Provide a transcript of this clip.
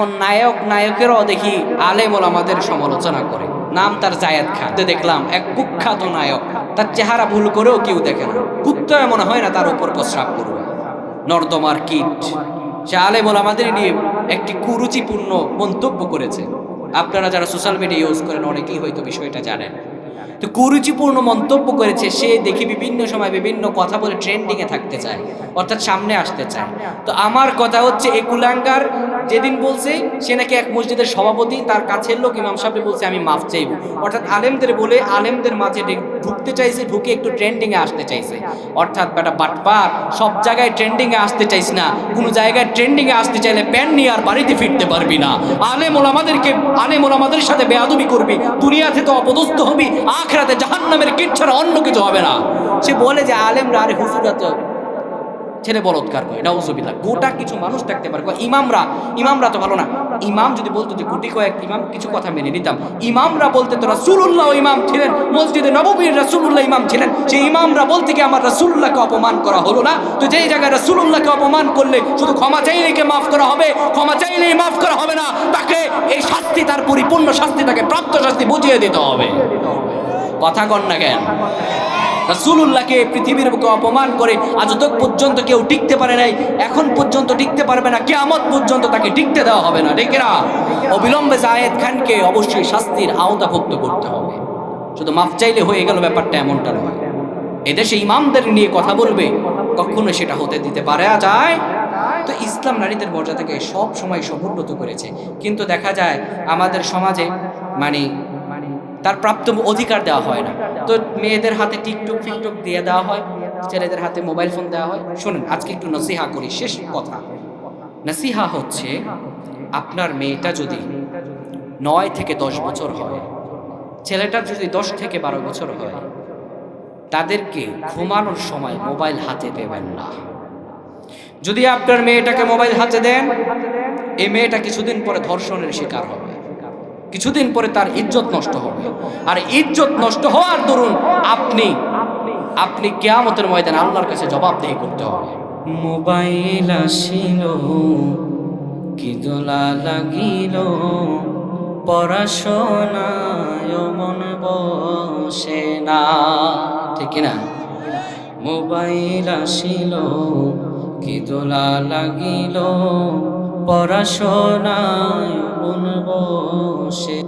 এখন নায়ক নায়কেরও দেখি আলেমল আমাদের সমালোচনা করে। নাম তার জায়দ খান। দেখলাম, এক কুখ্যাত নায়ক। তার চেহারা ভুল করেও কেউ দেখে না। কুত্ত মনে হয় না তার উপর প্রস্রাব করবে। নর্দমার কিট। সে আলেমল আমাদের নিয়ে একটি কুরুচিপূর্ণ মন্তব্য করেছে। আপনারা যারা সোশ্যাল মিডিয়া ইউজ করেন, অনেকেই হয়তো বিষয়টা জানেন। তো কুরুচিপূর্ণ মন্তব্য করেছে সে দেখি বিভিন্ন সময় বিভিন্ন কথা বলে ট্রেন্ডিংয়ে থাকতে চায়, অর্থাৎ সামনে আসতে চায়। তো আমার কথা হচ্ছে এ কুলাঙ্গার যেদিন বলছে, সে নাকি এক মসজিদের সভাপতি, তার কাছের লোক ইমাম সাহেব বলছে, আমি মাফ চাইব। অর্থাৎ আলেমদের বলে আলেমদের মাঝে ঢুকতে চাইছে, ঢুকে একটু ট্রেন্ডিংয়ে আসতে চাইছে। অর্থাৎ বেটা বাটপার সব জায়গায় ট্রেন্ডিংয়ে আসতে চাইছ না। কোনো জায়গায় ট্রেন্ডিংয়ে আসতে চাইলে প্যান্ট নিয়ে আর বাড়িতে ফিরতে পারবি না। আলেম মোলামাদেরকে আলেম মোলামাদের সাথে বেয়াদবি করবি। দুনিয়াতে তো অপদস্থ হবি, আখরাতে জাহান্নামের কিট ছাড়া অন্য কিছু হবে না। সে বলে যে, আলেমরা, আরে হুজুরা তো ছেলে বলৎকার করে, নাউজুবিল্লাহ। গোটা কিছু মানুষ থাকতে পারে। ইমামরা ইমামরা তো ভালো না। ইমাম যদি বলতো যে গুটি কয়েক ইমাম, কিছু কথা মেনে নিতাম। ইমামরা বলতে তো রাসূলুল্লাহ ইমাম ছিলেন। মসজিদে নববীর রাসূলুল্লাহ ইমাম ছিলেন। সেই ইমামরা বলতে কি আমার রাসূলুল্লাহকে অপমান করা হলো না। তো যেই জায়গায় রাসূলুল্লাহকে অপমান করলে শুধু ক্ষমা চাইলেই কে মাফ করা হবে? ক্ষমা চাইলেই মাফ করা হবে না। তাকে এই শাস্তি, তার পরিপূর্ণ শাস্তি, তাকে প্রাপ্ত শাস্তি বুঝিয়ে দিতে হবে। কথা কন না কেন? রাসূলুল্লাহকে পৃথিবীর বুকে অপমান করে আজ তক পর্যন্ত কেউ টিকতে পারে নাই, এখন পর্যন্ত টিকতে পারবে না, কেয়ামত পর্যন্ত তাকে টিকতে দেওয়া হবে না ডেকে না অবিলম্বে জায়েদ খানকে অবশ্যই শাস্তির আওতাভুক্ত করতে হবে। শুধু মাফ চাইলে হয়ে গেল ব্যাপারটা এমনটা নয়। এদেশে ইমামদের নিয়ে কথা বলবে, কখনো সেটা হতে দিতে পারা যায় তো ইসলাম নারীদের মর্যাদাকে সব সময় সমুন্নত করেছে। কিন্তু দেখা যায় আমাদের সমাজে মানে তার প্রাপ্ত অধিকার দেওয়া হয় না। তো মেয়েদের হাতে টিকটক, ফিকটক দিয়ে দেওয়া হয়, ছেলেদের হাতে মোবাইল ফোন দেওয়া হয়। শুনুন, আজকে একটু নসিহা করি, শেষ কথা। নসিহা হচ্ছে, আপনার মেয়েটা যদি নয় থেকে দশ বছর হয়, ছেলেটার যদি দশ থেকে বারো বছর হয়, তাদেরকে ঘুমানোর সময় মোবাইল হাতে দেবেন না। যদি আপনার মেয়েটাকে মোবাইল হাতে দেন, এই মেয়েটা কিছুদিন পরে ধর্ষণের শিকার হবে। কিছুদিন পরে তার ইজ্জত নষ্ট হবে। আর ইজ্জত নষ্ট হওয়ার দরুন আপনি আপনি কেয়ামতের ময়দানে আল্লাহর কাছে জবাবদেহি করতে হবে। মোবাইল আসিল, কি দোলা লাগিল, পড়াশোনায় মন বসে না। ঠিক না মোবাইল আসিল, কি দোলা লাগিল পড়াশোনায় মন বসে।